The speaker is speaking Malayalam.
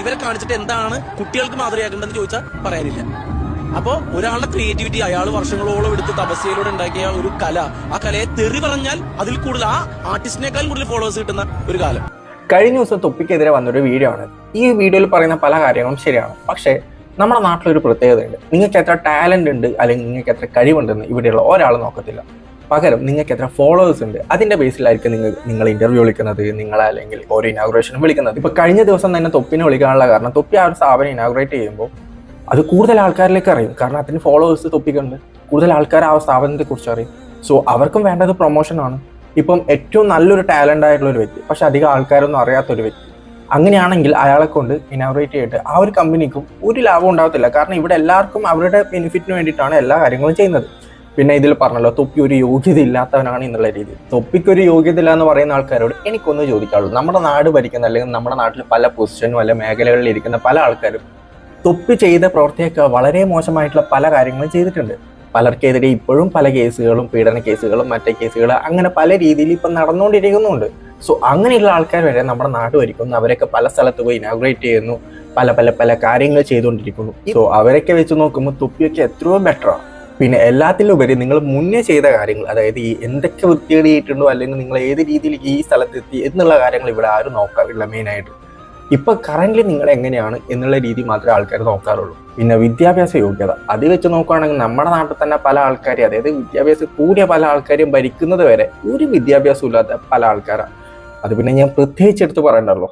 ഇവരെ കാണിച്ചിട്ട് എന്താണ് കുട്ടികൾക്ക് മാതൃകയാക്കേണ്ടതെന്ന് ചോദിച്ചാൽ പറയാനില്ല. അപ്പോ ഒരാളുടെ ക്രിയേറ്റിവിറ്റി അയാൾ വർഷങ്ങളോളം എടുത്ത് തപസ്യയിലൂടെ ഉണ്ടാക്കിയ ഒരു കല. ആ കലയെ തെറി പറഞ്ഞാൽ അതിൽ കൂടുതൽ ആ ആർട്ടിസ്റ്റിനേക്കാൾ കൂടുതൽ ഫോളോവേഴ്സ് കിട്ടുന്ന ഒരു കാലം. കഴിഞ്ഞ ദിവസം തൊപ്പിക്കെതിരെ വന്നൊരു വീഡിയോ ആണ്. ഈ വീഡിയോയിൽ പറയുന്ന പല കാര്യങ്ങളും ശരിയാണ്. പക്ഷേ നമ്മുടെ നാട്ടിലൊരു പ്രത്യേകതയുണ്ട്. നിങ്ങൾക്ക് എത്ര ടാലന്റ് ഉണ്ട് അല്ലെങ്കിൽ നിങ്ങൾക്ക് എത്ര കഴിവുണ്ടെന്ന് ഇവിടെയുള്ള ഒരാൾ നോക്കത്തില്ല. പകരം നിങ്ങൾക്ക് എത്ര ഫോളോവേഴ്സ് ഉണ്ട് അതിന്റെ ബേസിലായിരിക്കും നിങ്ങൾ നിങ്ങൾ ഇന്റർവ്യൂ വിളിക്കുന്നത് നിങ്ങളെ അല്ലെങ്കിൽ ഓരോ ഇനാഗുറേഷൻ വിളിക്കുന്നത്. ഇപ്പോൾ കഴിഞ്ഞ ദിവസം തന്നെ തൊപ്പിനെ വിളിക്കാനുള്ള കാരണം തൊപ്പി ആ ഒരു സ്ഥാപനം ഇനാഗുറേറ്റ് ചെയ്യുമ്പോൾ അത് കൂടുതൽ ആൾക്കാരിലേക്ക് അറിയും. കാരണം അതിന് ഫോളോവേഴ്സ് തൊപ്പിക്കുണ്ട് കൂടുതൽ ആൾക്കാർ ആ സ്ഥാപനത്തെക്കുറിച്ച് അറിയും. സോ അവർക്കും വേണ്ടത് പ്രൊമോഷനാണ് ഇപ്പം ഏറ്റവും നല്ലൊരു ടാലന്റ് ആയിട്ടുള്ള ഒരു വ്യക്തി പക്ഷെ അധികം ആൾക്കാരൊന്നും അറിയാത്തൊരു വ്യക്തി. അങ്ങനെയാണെങ്കിൽ അയാളെ കൊണ്ട് ഇനാഗ്രേറ്റ് ചെയ്തിട്ട് ആ ഒരു കമ്പനിക്കും ഒരു ലാഭം ഉണ്ടാകത്തില്ല കാരണം ഇവിടെ എല്ലാവർക്കും അവരുടെ ബെനിഫിറ്റിന് വേണ്ടിയിട്ടാണ് എല്ലാ കാര്യങ്ങളും ചെയ്യുന്നത്. പിന്നെ ഇതിൽ പറഞ്ഞല്ലോ തൊപ്പി ഒരു യോഗ്യത ഇല്ലാത്തവനാണ് എന്നുള്ള രീതി. തൊപ്പിക്ക് ഒരു യോഗ്യത ഇല്ല എന്ന് പറയുന്ന ആൾക്കാരോട് എനിക്കൊന്ന് ചോദിക്കാറുള്ളൂ നമ്മുടെ നാട് ഭരിക്കുന്ന അല്ലെങ്കിൽ നമ്മുടെ നാട്ടിൽ പല പൊസിഷനും അല്ലെ മേഖലകളിൽ ഇരിക്കുന്ന പല ആൾക്കാരും തൊപ്പി ചെയ്ത പ്രവർത്തിയൊക്കെ വളരെ മോശമായിട്ടുള്ള പല കാര്യങ്ങളും ചെയ്തിട്ടുണ്ട്. പലർക്കെതിരെ ഇപ്പോഴും പല കേസുകളും പീഡന കേസുകളും മറ്റേ കേസുകൾ അങ്ങനെ പല രീതിയിൽ ഇപ്പം നടന്നുകൊണ്ടിരിക്കുന്നുണ്ട്. സോ അങ്ങനെയുള്ള ആൾക്കാർ വരെ നമ്മുടെ നാട് ഭരിക്കുന്നു. അവരൊക്കെ പല സ്ഥലത്ത് പോയി ഇനാഗ്രേറ്റ് ചെയ്യുന്നു. പല പല പല കാര്യങ്ങൾ ചെയ്തുകൊണ്ടിരിക്കുന്നു. സോ അവരൊക്കെ വെച്ച് നോക്കുമ്പോൾ തൊപ്പിയൊക്കെ എത്രയോ ബെറ്ററാണ് പിന്നെ എല്ലാത്തിലുപരി നിങ്ങൾ മുന്നേ ചെയ്ത കാര്യങ്ങൾ അതായത് ഈ എന്തൊക്കെ വൃത്തികേടിയിട്ടുണ്ടോ അല്ലെങ്കിൽ നിങ്ങൾ ഏത് രീതിയിൽ ഈ സ്ഥലത്തെത്തി എന്നുള്ള കാര്യങ്ങൾ ഇവിടെ ആരും നോക്കാറില്ല മെയിനായിട്ട് ഇപ്പൊ കറന്റ് നിങ്ങൾ എങ്ങനെയാണ് എന്നുള്ള രീതി മാത്രമേ ആൾക്കാർ നോക്കാറുള്ളൂ. പിന്നെ വിദ്യാഭ്യാസ യോഗ്യത. അത് വെച്ച് നോക്കുകയാണെങ്കിൽ നമ്മുടെ നാട്ടിൽ തന്നെ പല ആൾക്കാരും അതായത് വിദ്യാഭ്യാസം കൂടിയ പല ആൾക്കാരും ഭരിക്കുന്നത് വരെ ഒരു വിദ്യാഭ്യാസം ഇല്ലാത്ത പല ആൾക്കാരാണ് അത് പിന്നെ ഞാൻ പ്രത്യേകിച്ച് എടുത്ത് പറയണ്ടല്ലോ.